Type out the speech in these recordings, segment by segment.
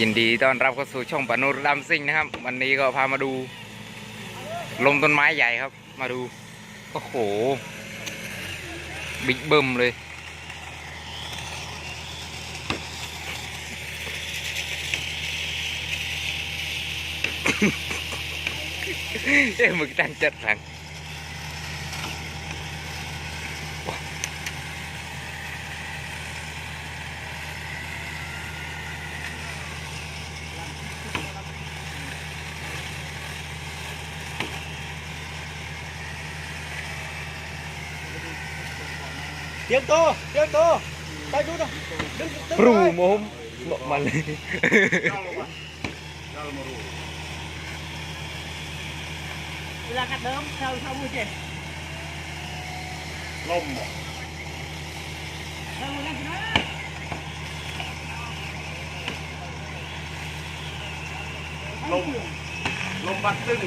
ยินดีต้อนรับเข้าสู่ช่องปานุรดำซิ่งนะครับ วันนี้ก็พามาดู ลมต้นไม้ใหญ่ครับ มาดูโอ้โหบิ๊กเบิ้มเลย เอ้ยมึงตั้งจัดหลัง เตรียมตัวเตรียมตัวไปดูนะดึงดึง ปรู ไป โมมบอกมาเลย เวลากัดเดิ มเท่าเท่ามือเจ็ดล่มเท่ามือนั่นนะลมลมบัดตึ้ง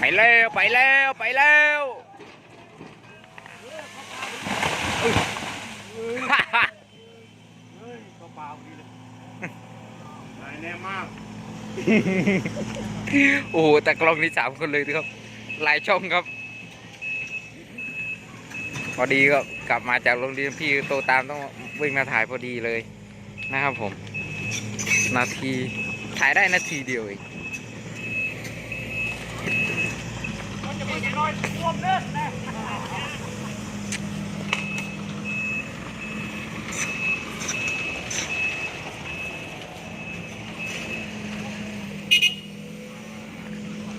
ไปแล้วไปแล้วไปแล้ว เฮ้ยเปล่าๆดีเลย หลายแน่มาก โอ้โหแต่กล้องนี่สามคนเลยครับ หลายช่องครับ พอดีก็กลับมาจากโรงเรียนพี่โตตามต้องวิ่งมาถ่ายพอดีเลยนะครับผม นาทีถ่ายได้นาทีเดียวเองมันจะมีรอยรวมเด้อนะ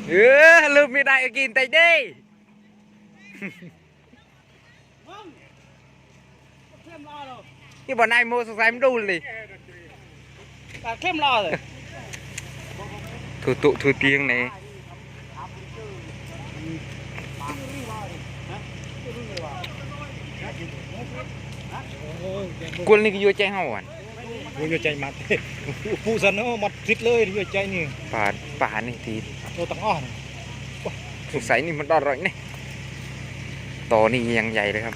เออลืมไม่ได้ก็กินแต่เด้มึงเข้มรอเลยนี่บอกนายโมสงสัยมันดูเลยตัดเข้มรอเลยถูตุถูเตียงไหนกวนนี่ก็อยั่วใจเฮาอะ มึงอย่าใจมัดผู้สันเนาะมัดทิศเลยอย่าใจนี่ป่าป่านี่ทีตัวตังอ้อนสงสัยนี่มันดอดร่อยนี่ต่อนี่ยังใหญ่เลยครับ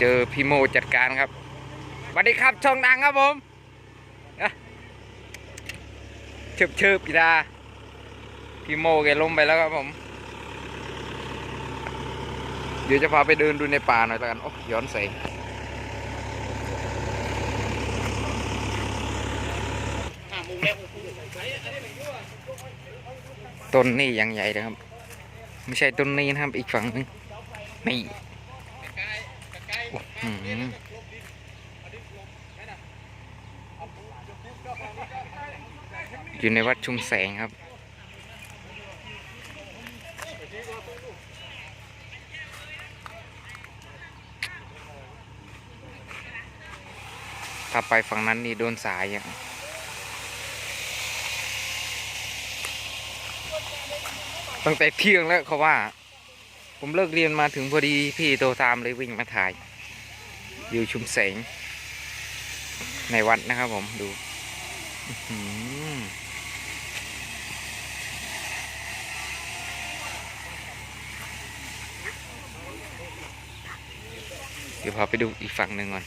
เจอพี่โมจัดการครับสวัสดีครับช่องดังครับผมอะ เชิบเชิบๆอีดาพี่โมแกล้มไปแล้วครับผม เดี๋ยวจะพาไปเดินดูในป่าหน่อยแล้วกันโอ้ย้อนใสงต้นนี่ยังใหญ่นะครับ ไม่ใช่ต้นนี้นะครับอีกฝั่งหนึงนี่ อยู่ในวัดชุมแสงครับ ถ้าไปฝั่งนั้นนี่โดนสายอะตั้งแต่เที่ยงแล้วเขาว่า ผมเลิกเรียนมาถึงพอดีพี่โทรตามเลยวิ่งมาถ่าย อยู่ชุมแสง ในวัดนะครับผมดู อือหือเดี๋ยวพาไปดูอีกฝั่งหนึ่งก่อน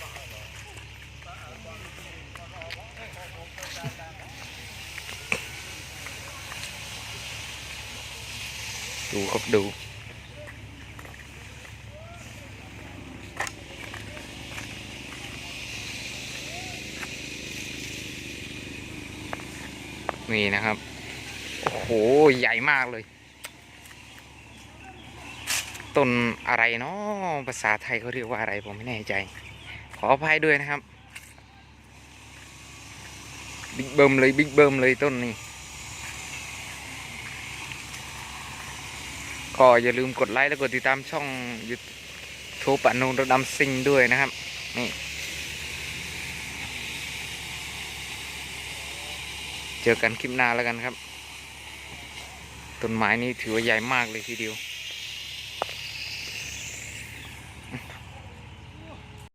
ดูครับดูนี่นะครับ โอ้โห ใหญ่มากเลย ต้นอะไรเนาะภาษาไทยเขาเรียกว่าอะไรผมไม่แน่ใจ ขออภัยด้วยนะครับ บิ๊กเบิ้มเลยบิ๊กเบิ้มเลยต้นนี้ ก็อย่าลืมกดไลค์และกดติดตามช่องยูทูบปะนูนรถดำซิงด้วยนะครับนี่เจอกันคลิปหน้าแล้วกันครับ ต้นไม้นี้ถือว่าใหญ่มากเลยทีเดียว